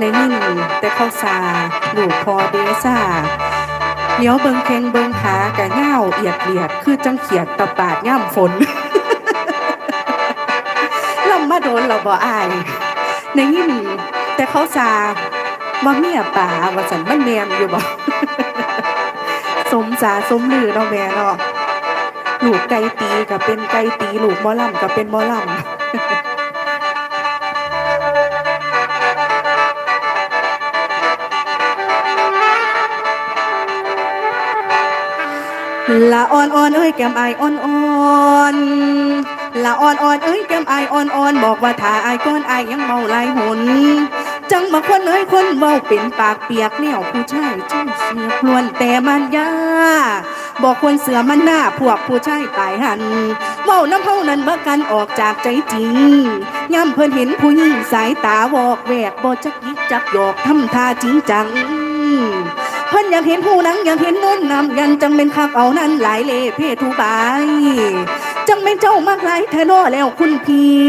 ในนิ่งแต่เขาซาลูกพอเดซ่าเลี้ยวเบิงเพงเบิงขากะเง่าเอียดเลียด คือจังเขียดตะปาดย่ำฝนลำมาโดนเราบ่อาย ในนิ่งแต่เขาซาว่าเมียป่าว่าสันมันแมนอยู่บ่สมสาสมลือเนาะแม่เนาะลูกไก่ตีก็เป็นไก่ตีลูกมอลำก็เป็นมอลำ ละอ่อนอ่อนเอ้ยแก้มไออ่อนอ่อนละอ่อนอ่อนเอ้ยแก้มไออ่อนอ่อนบอกว่าถ้าอก้อนอยังเมาลายหนจังมาคนเอ้ยคนเมาเป็นปากเปียกแนวผู้ชายจ้าเสียพลวนแต่มันยาบอกคนเสือมันหน้าพวกผู้ชายตายหันเว้าน้ำเฮานั้นบ่กันออกจากใจจริงย่ำเพิ่นเห็นผู้หญิงสายตาวอกแวกบ่จักยิกจักหยอกทำท่าจริงจัง พิ่นอยากเห็นผู้นังอยากเห็นนุ่นนำยันจังเป็นคักเอานั้นหลายเล่เพทุบายจังเป็นเจ้ามากหลายเทนอแล้วคุณพี่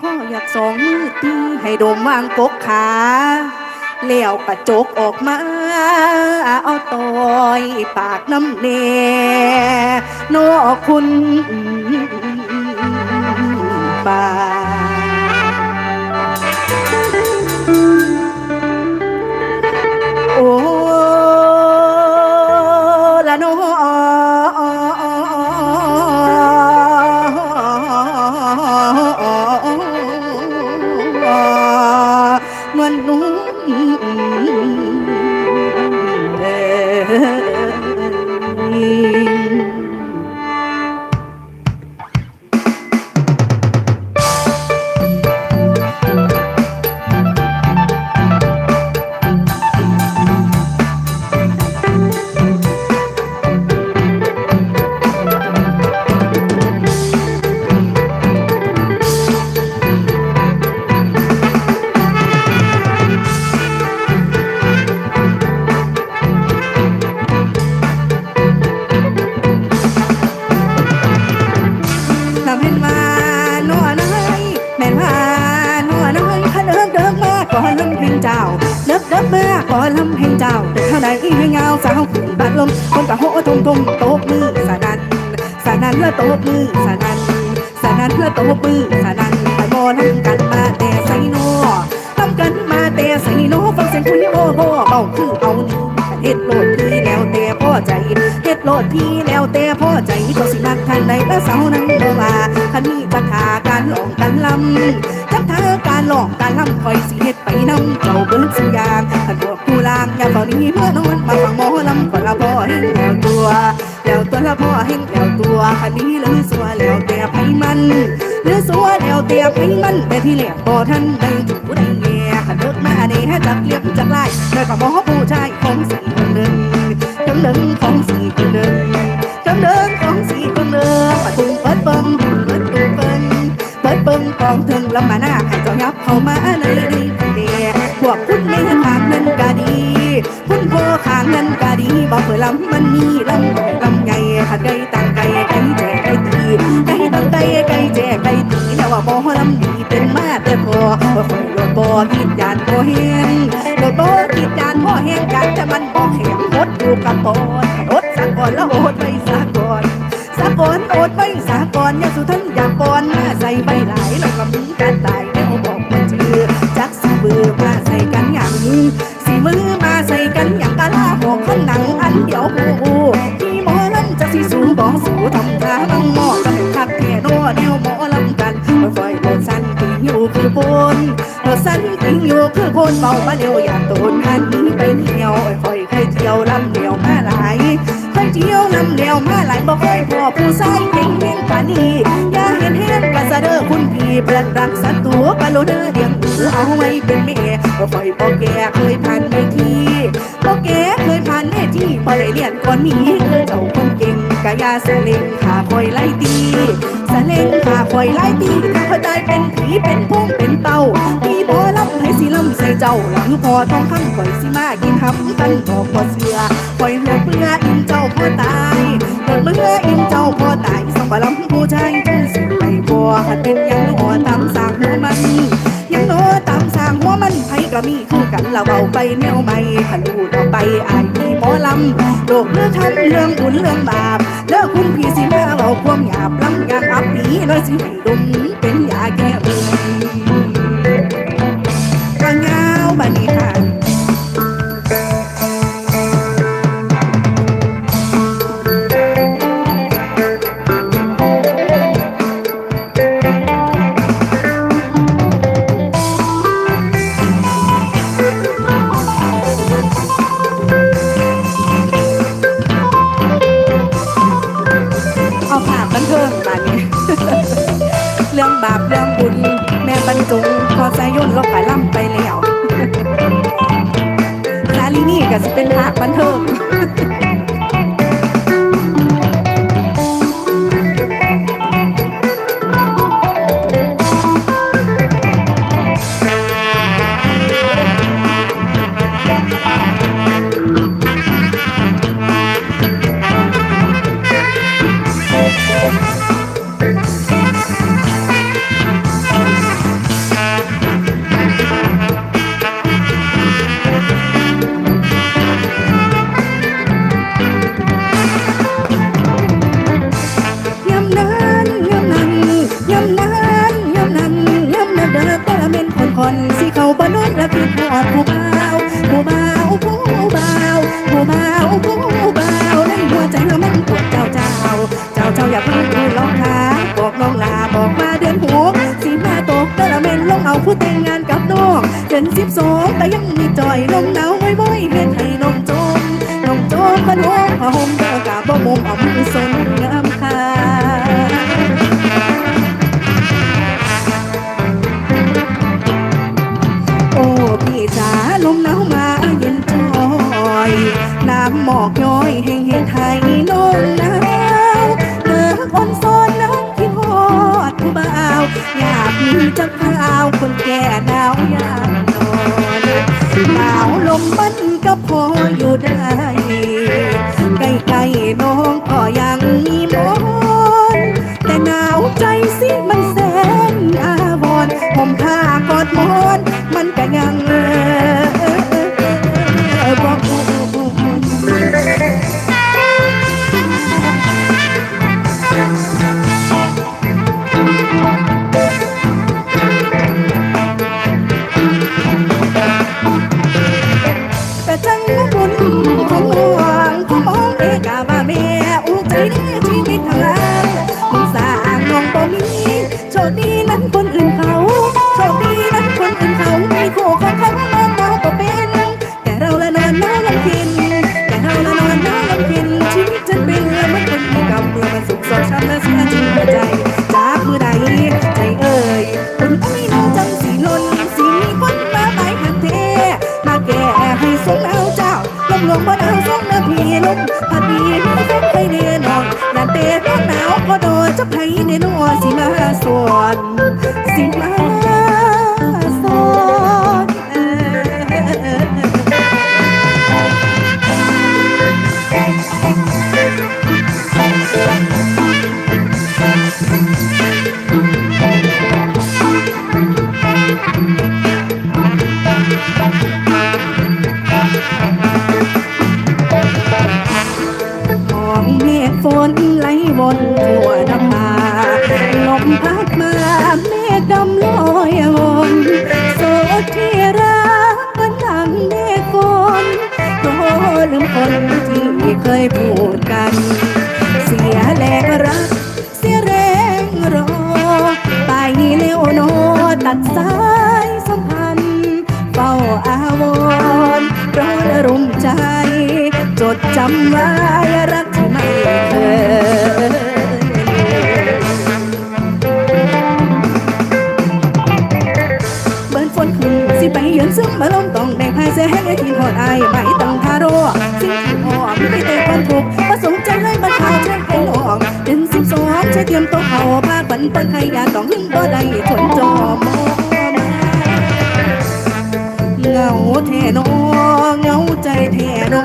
พ่ออยากสองมือตีให้โดมวางกกขาแล้วกระจกออกมา เอาต่อยปากน้ำเนนอคุณ งทงโตบมือสานันสานันเพื่อโตบมือสานันสานันเพื่อโตบมือสานันไปโมลำกันมาแต่ใส่นอลำกันมาแต่ใส่นอฟังเสียงคุยโอ้โหเบาคือเอานี่เฮ็ดโลดพี่แล้วแต่พ่อใจเฮ็ดโลดพี่แล้วแต่พ่อใจก็สินักทันใดแต่สาวนั้นบ่ว่าคันนี้ปัญหาการหลอกกันลำ ลอกการลำคอยสิเฮ็ดไปนำเจ้าเบิ่งสุยามคันพวกผู้ลางอย่าเฝ้านี้เมื่อนอนมาฟังหมอลำคนละพ่อเห็นแล้วตัวแล้วตัวละพ่อเห็นแล้วตัวคันนี้เลยสัวแล้วแต่ไผมันหรือสัวแล้วแต่ไผมันแต่ที่แหลกบ่ทันได้จุดได้แย่คันเลิกมาเด้จักเรียบจักไล่แล้วก็หมอผู้ชายของสี่คนหนึ่งจังหนึ่งของสี่คนหนึ่งจังเดินของสี่คนหนึ่งปะตุ้งเปิดเบิ่งเปิดตุ้งเปิงเปิดเบิ่งกองถึงลำมาน้า ดีบอลำมันมีลำลำไงขัดไก่ตังไก่ไก่แจกไก่ตีไก่ตังไก่ไก่แจกไก่ตีแล้วว่าบ่ลำดีเป็นมาแต่พอบ่คอยรถบ่คิดยานบ่เห็นรถบ่คิดยานบ่เห็นกันแต่มันบ่แข็งอดอยู่กับตอนอดสักก่อนแล้วอดไปสักก่อนสักก่อนอดไปสักก่อนอย่าสุทันอย่าก่อนมาใส่ใบหลายแล้วก็มีการตายแล้วบอกมันชื่อจักสิเบือมาใส่กันอย่างนี้สีมือมาใส่กัน อยู่คือพนโดดสั้นติงอยู่คือโพนเบามาเร็วอย่าโดนหันนี้ไปเที่ยวคอยเคยเที่ยวลำเดียวมาหลายเคยเที่ยวลำเดียวมาหลายบ่เคยพอผู้ชายเก่งเก่งปานี้อย่าเห็นเห็นกะสะเด้อคุณพี่ปลือกรักสัตว์ตัวกะโลเด้อเดียงอือเอาไว้เป็นแม่บ่คอยบ่แก่เคยผ่านเวทีบ่แก่เคยผ่านเวทีบ่ได้เรียนก่อนมีคือเจ้าคนเก่ง กะยาสเล็งขาคอยไล่ตีสเล็งขาคอยไล่ตีถ้าเขาเป็นผีเป็นพุ่งเป็นเต่าพี่บ่ลำให้สิลำใส่เจ้าหลังพอทองคำข่อยสิมากินทำกันบอกบ่เสือข่อยหัวเบื่ออินเจ้าพ่อตายเกิดเมื่ออินเจ้าพ่อตายส่งบ่ลำผู้ชายจนสิไปบ่หัดเป็นยังหนอตามสางหัวมันยังโนตามสางหัวมันไก็มีคือกันเราเบาไปแนวใหม่ขันดูดออกไปอายมีหมอลำโลกเลือทำเรื่องบุญเรื่องบาปเลิกคุณพี่สิมาเบาความหยาบลำยางอับปีน้อยสิให้ดมเป็นยาแก้ บันเทิงบานนี้ เรื่องบาปเรื่องบุญ แม่บรรจงพอใจยุ่นลบไปล่ำไปแล้วซาลีนี่ก็จะเป็นภาคบันเทิง มจมพะโล้ผ้าห่มเด้ องก็ยัง นั้นคนอื่นเขาโชคดีนั้นคนอื่นเขามีคู่ของเขานอนเราก็เป็นแต่เราละนอนน้าลำพินแต่เราละนอนน้าลำพินชีวิตฉันเป็นเรือมันคนมีกำเมื่อมันสุขสดช้ำและเสียจริงหัวใจจากมือใดใจเอ่ยคุณก็ไม่น้องจังสีลนสีมีคนมาหมายหักเทมาแก่ให้สมเอาเจ้าลมลมบ่หนาวสมนาพีลมพัดดีไม่ต้องไปเรียนออกนั่นเตะร้อนหนาวก็โดนจะไผในนัวสิมาสว น ยพูดกัน เสียแรงรัก เสียแรงรอ ไปเร็วโนตัดสายสัมพันธ์เฝ้าอาวรร้อนรุมใจ จดจำไว้รักที่ไม่เคยไปเยือนซึ่งมาลมต้องแดงพายเสียแห้งไอ้ที่หอดไอไม่ต้องทาโร่สิ่งที่ ประสงค์ใจเลยมาข่าเช่นไอ้หลอกเป็นสิบสองใช้เตรียมตัวเขาภาคบันเปิ้นใครอยากต้องหึงบ่ได้ทนจอมเหงาแท่นอเหงาใจแท่นอ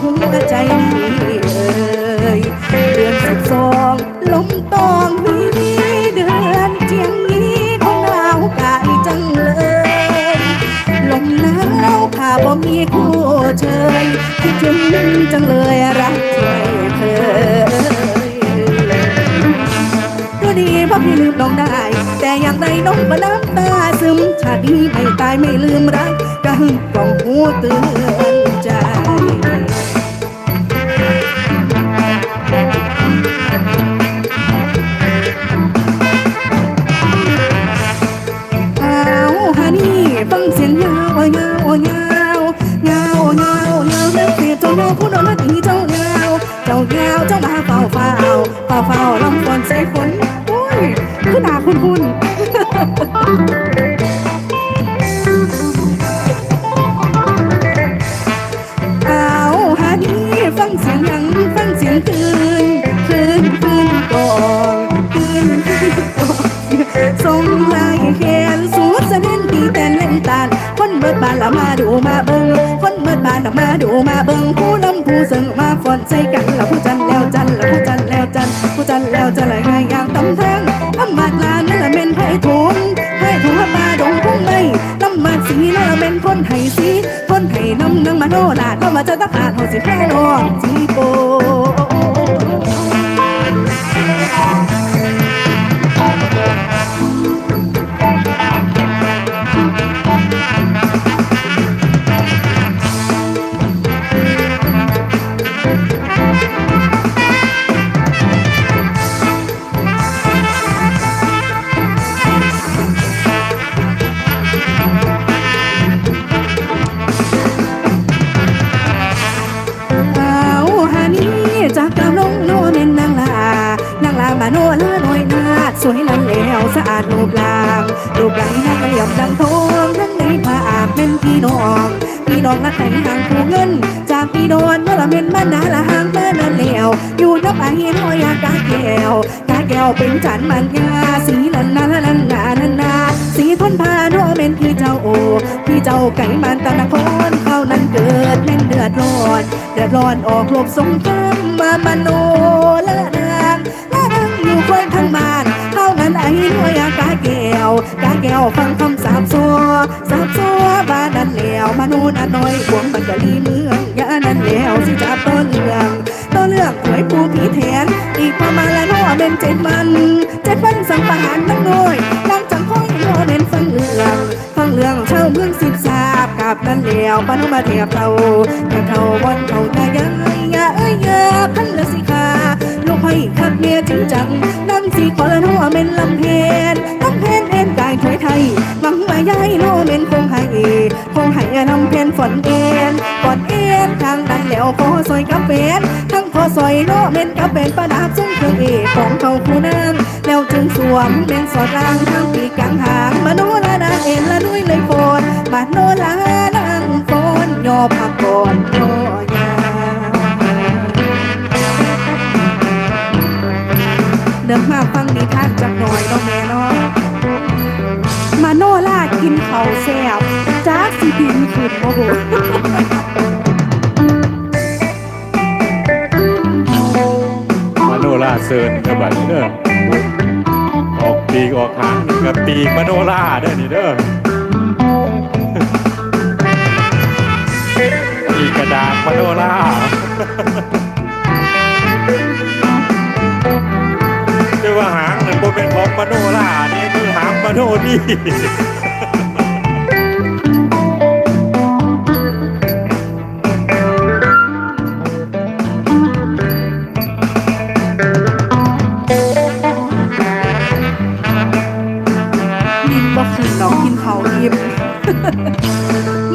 หัวใจนี้เอ่ยเดือนสิบสองลมตอง บ่มีคู่เชยคิดถึงจังเลยรักเธอตัวนี้บ่พี่ลืมน้องได้ แต่อย่างใดน้องบ่น้ำตาซึมชาดีไม่ตายไม่ลืมรักกะหึ่มกลองหูเตือน ดูมาเบิ่งผู้นำผู้เสงมาฟอนใจกันละผู้จันแล้วจันละผู้จันแล้วจันผู้จันแล้วจันละไงอย่างตำแทงทำมาดลานนั่นละเม็นไผ่ถุงไผ่ถุงมาดงพุ่งไม่ลำมาสีนั่นละเม็นคนไห้สีคนไห้น้ำนังมาโนลาก็มาจะต้องขาดหัวสิแค่นอนจีโป รูปไหลนางเหลี่ยมดังทองทั้งในผ้าอาบเป็นพี่น้องพี่น้องนักแต่งทางผู้เงิน จากพี่โดนเมื่อละเม็นมานาละหางเมื่อนั่นแล้วอยู่นับอาเห็นหอยากาแก้วกาแก้วเป็นจันมันยาสีลันนาลันนานันนาสีทนพาโนเม็นพี่เจ้าโอพี่เจ้าไก่มันตะนครเขานั้นเกิดแม่นเดือดร้อนเดือดร้อนออกหลบสงครามมามโนละนางละนางอยู่ควยทางบ้านเท่านั้นไอ้หน่วยาก ก้วกาแก้วฟังคำสาบซัวสาบซัวบ้านนั้นแล้วมนุษย์น้อยขวงมันกะลีเมืองยานั้นแล้วสิจับต้นเรื่องต้นเรื่องหวยปูผีแทนอีกประมาณละน้อเป็นเจ็ดมันเจ็ดวันสังประหารนักน้อยดังจังค่อยน้อเป็นฟังเรื่องฟังเรื่องชาวเมืองสิบสาบกับนั้นแล้วปนุมาเทียบเราเทียบเราวันเขาตายายยาเอ้ยยาพันละสิคาลูกไผ่คักเมียจริงจังนั่นสิขอละน้อเป็นลำเพนลำเพน ไทยหวังว่ายายน้อเป็นคงให้คงให้ลำเพนฝนเอ็นฝนเอ็นทางนั้นแล้วขอซอยกับเป็นทั้งขอซอยน้อเป็นกับเป็นประดับซุ้มเครื่องเอของเขาคู่นางแล้วจึงสวมเป็นสอดรางทางปีกกลางหางมโนละนาเอ็นละด้วยเลยโฟนมโนละนางโฟนยอพักก่อนโอยาเดิมมา กินเขาแซ่บจ้าสิบินขึ้นโอ้โหมโนราเซิร์นกับบัดนี้เด้อออกปีกออกหางกับปีกมโนราเด้อนี่เด้อปีกกระดาษมโนราเรียกว่าหางนั่นบ่เป็นของมโนรานี่คือหางมโนนี่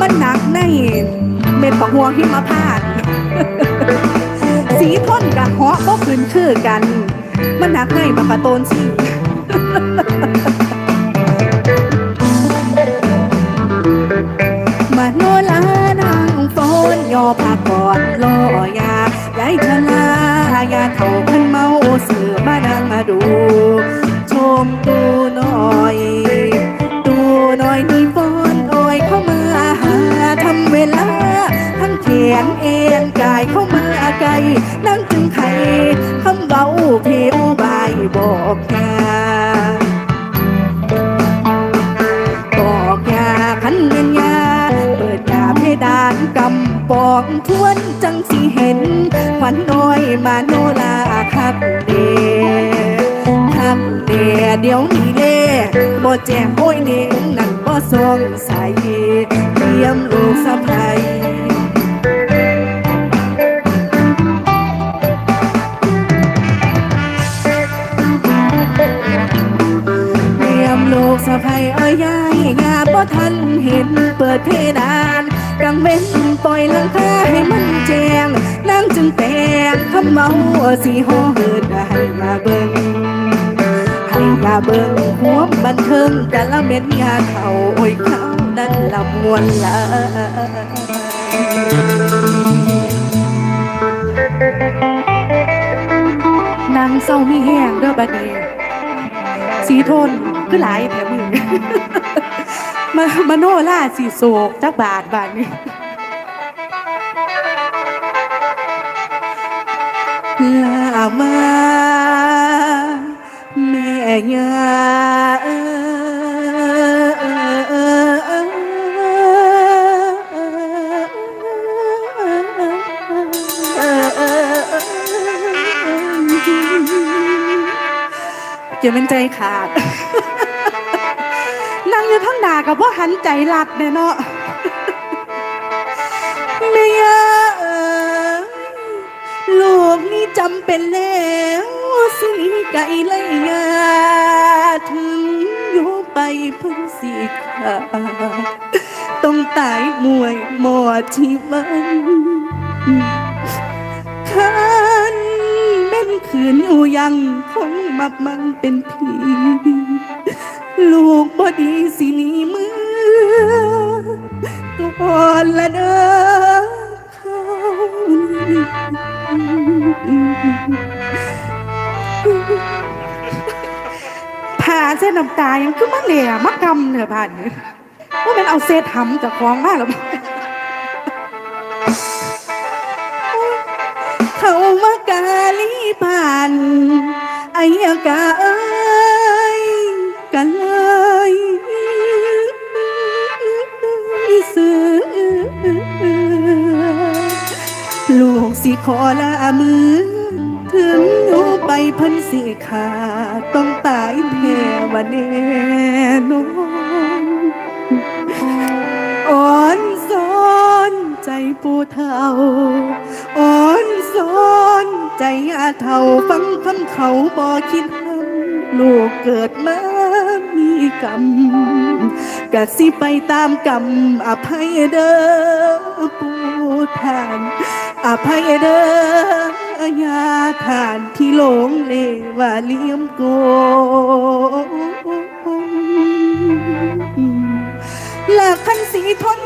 มันหนักในเม็ดปักหัวที่มพาดสีทนกับเหาะบ่ขึ้นคือกัน มันหนักในบักกะโตนสิมาโนลานางฝนยอพากอดลอยายายชลายาเท่าพันเมา ปองทวนจังสิเห็นขวัญน้อยมาโนลาคักเดคักเดเดี๋ยวนี้เล่บ่แจ้งโอ้ยเน่งนั่นบ่สงสัยเตรียมลูกสะใภ้เตรียมลูกสะใภ้เอ้ยยายงาบ่ทันเห็นเปิดเพดาน กังเว้นปล่อยหลังคาให้มันแจงนั่งจึงแตกคำเมาสีห้อเหินให้มาเบิ่งให้มาเบิ่งหัวบันเทิงแต่ละเม็ดยาเท่าโอ้ยเขานั้นลำมวนลานางเศร้ามีแห้งเด้อบัดนี้สีโทนคือหลายแถมมือ มามาโนล่าสีโศกจักบาทบาทนี้ลามาแม่ยาจะเป็นใจขาด อยู่ทั้งหนากับว่าหันใจหลักเนี่ยเนาะเมียเอ๋ยลูกนี่จำเป็นแล้วสิไก่เลยาถึงอยู่ไปเพิ่งสิขาต้องตายมวยหมอดที่มันคันเป็นขืนอยู่ยังคงมับมันเป็นผี ลูกบอดีสิหนีมือก่อนละเด้อเขาผ่าเส้นน้ำตายังคือมาเหล่มากำเนี่ยผ่านเนี่ยว่ามันเอาเศษหำจากคลองมาหรอเขามากาลีผ่านไอ้กาเสิขอลามือ ถึงหนูไปพันสิขาต้องตายแท้วันแน่นอนอ่อนสอนใจปูเทาอ่อนสอนใจอาเทาฟังคำเขาบอกคิดทำลูกเกิดมามีกรรมกะสิไปตามกรรมอภัยเด้อปูทาน อภัยเด้อยาทานที่หลงเลวาเลี้ยมโกงหละขันสีทน